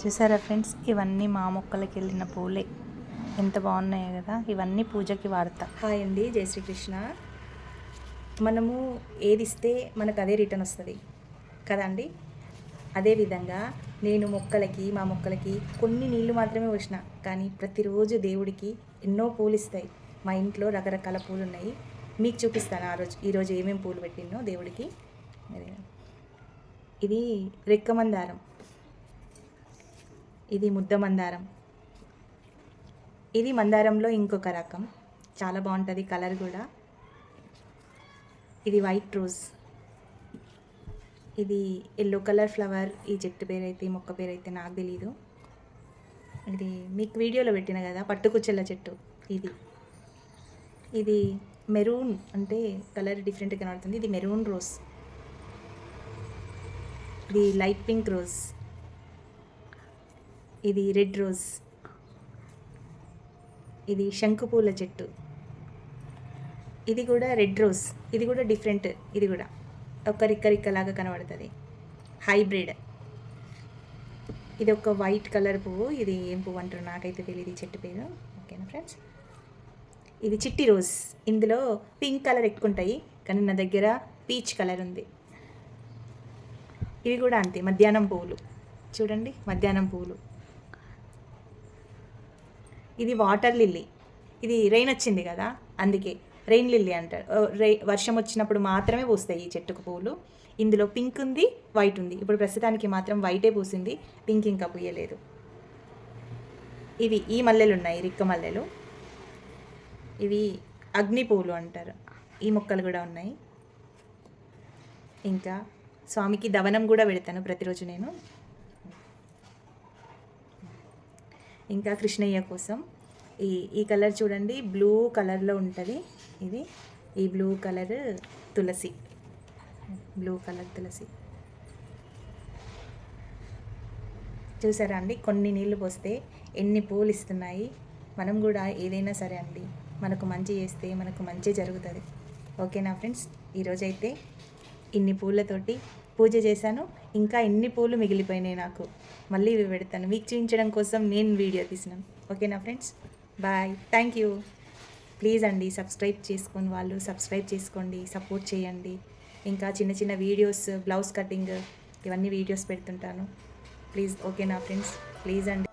చూసారా ఫ్రెండ్స్? ఇవన్నీ మా మొక్కలకి వెళ్ళిన పూలే. ఎంత బాగున్నాయో కదా? ఇవన్నీ పూజకి వాడతా. హాయ్ అండి. జై శ్రీకృష్ణ. మనము ఏది ఇస్తే మనకు అదే రిటర్న్ వస్తుంది. కదా అండి? అదేవిధంగా నేను మొక్కలకి మా మొక్కలకి కొన్ని నీళ్ళు మాత్రమే పోసిన. కానీ ప్రతిరోజు దేవుడికి ఎన్నో పూలు ఇస్తాయి మా ఇంట్లో రకరకాల పూలు ఉన్నాయి మీకు చూపిస్తాను ఆ రోజు ఈరోజు ఏమేమి పూలు పెట్టినో దేవుడికి. ఇది రెక్కమందారం. ఇది ముద్ద మందారం. ఇది మందారంలో ఇంకొక రకం. చాలా బాగుంటుంది కలర్ కూడా. ఇది వైట్ రోజ్. ఇది ఎల్లో కలర్ ఫ్లవర్. ఈ చెట్టు పేరైతే మొక్క పేరైతే నాకు తెలీదు. ఇది మీకు వీడియోలో పెట్టిన కదా పట్టుకుచ్చెల్ల చెట్టు ఇది. ఇది మెరూన్ అంటే కలర్ డిఫరెంట్ కనబడుతుంది. ఇది మెరూన్ రోజ్. ఇది లైట్ పింక్ రోజ్. ఇది రెడ్ రోజ్. ఇది శంకుపూల చెట్టు. ఇది కూడా రెడ్ రోజ్. ఇది కూడా డిఫరెంట్. ఇది కూడా ఒక రిక్క కనబడుతుంది. హైబ్రిడ్. ఇది ఒక వైట్ కలర్ పువ్వు. ఇది ఏం పువ్వు అంటారు నాకైతే తెలియదు చెట్టు పేరు. ఓకేనా ఫ్రెండ్స్ ఇది చిట్టి రోజ్. ఇందులో పింక్ కలర్ ఎక్కుంటాయి కానీ నా దగ్గర పీచ్ కలర్ ఉంది. ఇవి కూడా అంతే. మధ్యాహ్నం పువ్వులు చూడండి మధ్యాహ్నం పువ్వులు ఇది వాటర్ లిల్లీ. ఇది రెయిన్ వచ్చింది కదా అందుకే. రెయిన్ లిల్లీ అంటారు. ఓ, రై వర్షం వచ్చినప్పుడు మాత్రమే పూస్తాయి ఈ చెట్టుకు పువ్వులు ఇందులో పింక్ ఉంది వైట్ ఉంది. ఇప్పుడు ప్రస్తుతానికి మాత్రం వైటే పూసింది పింక్ ఇంకా పూయలేదు. ఇవి ఈ మల్లెలు ఉన్నాయి రిక్క మల్లెలు. ఇవి అగ్ని పువ్వులు అంటారు. ఈ మొక్కలు కూడా ఉన్నాయి. ఇంకా స్వామికి దవనం కూడా పెడతాను ప్రతిరోజు నేను. ఇంకా కృష్ణయ్య కోసం. ఈ ఈ కలర్ చూడండి బ్లూ కలర్లో ఉంటుంది ఇది. ఈ blue colour tulsi. Blue colour tulsi. చూసారా అండి? కొన్ని నీళ్ళు పోస్తే ఎన్ని పూలు ఇస్తున్నాయి. మనం కూడా ఏదైనా సరే అండి మనకు మంచి చేస్తే మనకు మంచి జరుగుతుంది. ఓకేనా ఫ్రెండ్స్? ఈరోజైతే ఇన్ని పూలతోటి పూజ చేశాను. ఇంకా ఎన్ని పూలు మిగిలిపోయినాయి నాకు? మళ్ళీ ఇవి పెడతాను. మీకు చూపించడం కోసం నేను వీడియో తీసినాను ఓకేనా friends? Bye. Thank you. Please అండి సబ్స్క్రైబ్ చేసుకొని వాళ్ళు సబ్స్క్రైబ్ చేసుకోండి సపోర్ట్ చేయండి. ఇంకా చిన్న చిన్న వీడియోస్ బ్లౌజ్ కటింగ్ ఇవన్నీ వీడియోస్ పెడుతుంటాను. ప్లీజ్ ఓకేనా ఫ్రెండ్స్? ప్లీజ్ అండి.